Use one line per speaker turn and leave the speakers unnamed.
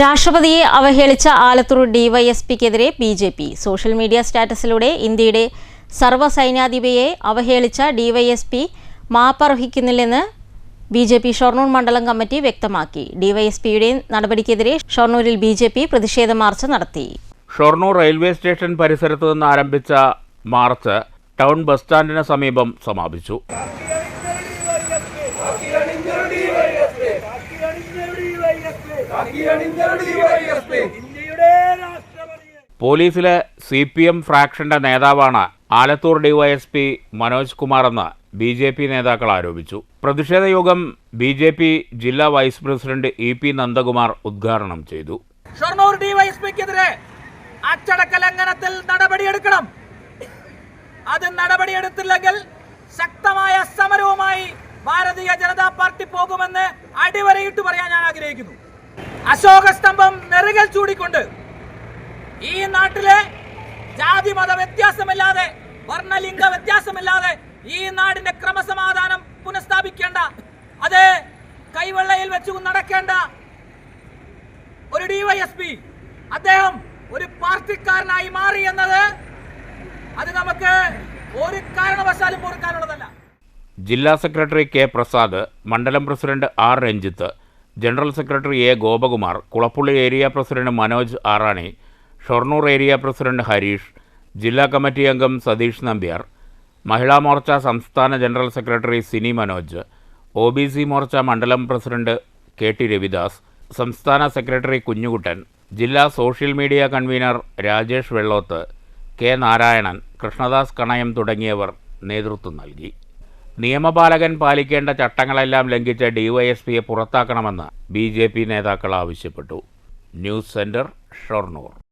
രാഷ്ട്രപതിയെ അവഹേളിച്ച Alathur ഡിവൈഎസ്പിക്കെതിരെ B J P social media സ്റ്റാറ്റസിലൂടെ ഇന്ത്യയുടെ സർവസൈന്യാധിപയെ അവഹേളിച്ച ഡിവൈഎസ്പി മാപ്പർഹിക്കുന്നില്ലെന്ന് ബി ജെ പി ഷൊർണൂർ മണ്ഡലം കമ്മിറ്റി വ്യക്തമാക്കി. ഡിവൈഎസ്പിയുടെ നടപടിക്കെതിരെ ഷൊർണൂരിൽ ബി ജെ പി പ്രതിഷേധ മാർച്ച് നടത്തി.
ഷൊർണൂർ റെയിൽവേ സ്റ്റേഷൻ പരിസരത്ത് നിന്ന് ആരംഭിച്ച മാർച്ച് ടൗൺ ബസ് സ്റ്റാൻഡിന് സമീപം സമാപിച്ചു
ഇന്ത്യയുടെ രാഷ്ട്രപതിയെ
പോലീസിലെ സി പി എം ഫ്രാക്ഷന്റെ നേതാവാണ് ആലത്തൂർ ഡിവൈഎസ്പി മനോജ് കുമാർ എന്ന് ബി ജെ പി നേതാക്കൾ ആരോപിച്ചു. പ്രതിഷേധ യോഗം ബി ജെ പി ജില്ലാ vice president E P Nandakumar ഉദ്ഘാടനം ചെയ്തു.
ഷൊർണൂർ ഡിവൈഎസ്പിക്കെതിരെ അച്ചടക്ക ലംഘനത്തിൽ നടപടിയെടുക്കണം. അത് നടപടിയെടുത്തില്ലെങ്കിൽ ശക്തമായ സമരവുമായി ഭാരതീയ ജനതാ പാർട്ടി പോകുമെന്ന് അടിവരയിട്ട് പറയാൻ ഞാൻ ആഗ്രഹിക്കുന്നു. അശോക സ്തംഭം നെറുകൽ ചൂടിക്കൊണ്ട് ഈ നാട്ടിലെ ജാതി മത വ്യത്യാസമില്ലാതെ വർണലിംഗ വ്യത്യാസമില്ലാതെ ഈ നാടിന്റെ ക്രമസമാധാനം പുനഃസ്ഥാപിക്കേണ്ട അത് കൈവെള്ളയിൽ വെച്ചു നടക്കേണ്ട ഒരു ഡിവൈഎസ്പി അദ്ദേഹം ഒരു പാർട്ടിക്കാരനായി മാറി എന്നത് അത് നമുക്ക് ഒരു കാരണവശാലും പൊറുക്കാനുള്ളതല്ല.
ജില്ലാ സെക്രട്ടറി കെ പ്രസാദ് മണ്ഡലം president R Ranjith general secretary A Gopakumar Kulappully area president Manoj Arani Shoranur area president Harish ജില്ലാ കമ്മിറ്റി അംഗം സതീഷ് നമ്പ്യാർ മഹിളാ മോർച്ച സംസ്ഥാന general secretary Sini Manoj O B C Morcha മണ്ഡലം പ്രസിഡന്റ് കെ ടി രവിദാസ് സംസ്ഥാന സെക്രട്ടറി കുഞ്ഞുകുട്ടൻ ജില്ലാ social media convener Rajesh Vellothu K Narayanan Krishnadas Kanayam തുടങ്ങിയവർ നേതൃത്വം നൽകി. നിയമപാലകൻ പാലിക്കേണ്ട ചട്ടങ്ങളെല്ലാം ലംഘിച്ച ഡിവൈഎസ്പിയെ പുറത്താക്കണമെന്ന് ബി ജെ പി നേതാക്കൾ ആവശ്യപ്പെട്ടു. News centre Shoranur.